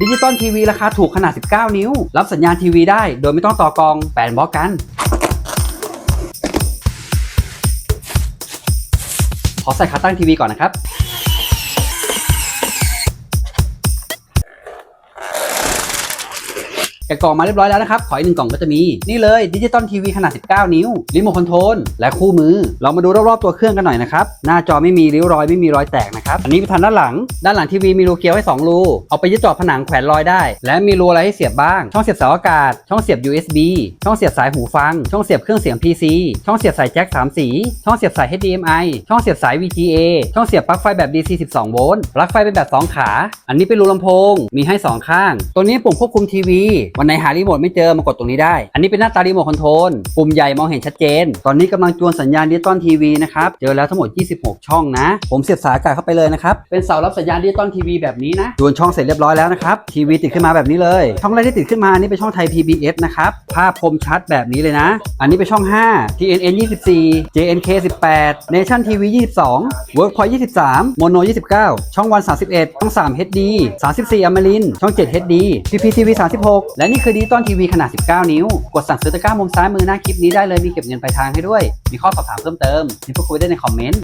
ดิจิตอลทีวีราคาถูกขนาด 19 นิ้ว รับสัญญาณทีวีได้โดยไม่ต้องต่อกองแปนบล็อกกัน ขอใส่ขาตั้งทีวีก่อนนะครับ แกะกล่องมาเรียบร้อยแล้วนะครับ ขออีกหนึ่งกล่องก็จะมีนี่เลยดิจิตอลทีวีขนาด 19 นิ้วรีโมทคอนโทรลและคู่มือ เรามาดูรอบๆตัวเครื่องกันหน่อยนะครับ หน้าจอไม่มีริ้วรอยไม่มีรอยแตกนะครับอันนี้เป็นทางด้านหลัง ด้านหลังทีวีมีรูเกลียวให้2รูเอาไปยึดจอผนังแขวนลอยได้ และมีรูอะไรให้เสียบบ้าง ช่องเสียบเสาอากาศ ช่องเสียบ USB ช่องเสียบสายหูฟัง ช่องเสียบเครื่องเสียง PC ช่องเสียบสายแจ็ค3 สี ช่องเสียบสาย HDMI ช่องเสียบสาย VGA ช่องเสียบปลั๊กไฟแบบ DC 12 โวลต์ปลั๊กไฟเป็นแบบ 2 ขา อันนี้เป็นรูลำโพงมีให้ 2 ข้าง ตัวนี้ปุ่มควบคุมทีวีวันไหนหารีโมทไม่เจอมากดตรงนี้ได้ อันนี้เป็นหน้าตารีโมทคอนโทรลปุ่มใหญ่มองเห็นชัดเจน ตอนนี้กำลังจวนสัญญาณดิจิตอลทีวีนะครับ เจอแล้วทั้งหมด 26 ช่องนะ ผมเสียบสายกาศเข้าไปเลยนะครับ เป็นเสารับสัญญาณดิจิตอลทีวีแบบนี้นะจวนช่องเสร็จเรียบร้อยแล้วนะครับ ทีวีติดขึ้นมาแบบนี้เลย ช่องแรกที่ติดขึ้นมานี่เป็นช่องไทย PBS นะครับ ภาพคมชัดแบบนี้เลยนะ อันนี้เป็นช่อง 5 TNN 24 JNK 18 Nation TV 22 Workpoint 23 Mono 29 ช่องวัน 31 ช่อง 3 HD 34อมรินทร์ช่อง 7 HD PPTV 36และนี่คือดิจิตอลทีวีขนาด 19 นิ้ว กดสั่งซื้อตะกร้ามุมซ้ายมือหน้าคลิปนี้ได้เลยมีเก็บเงินปลายทางให้ด้วย มีข้อสอบถามเพิ่มเติมมีพูดคุยได้ในคอมเมนต์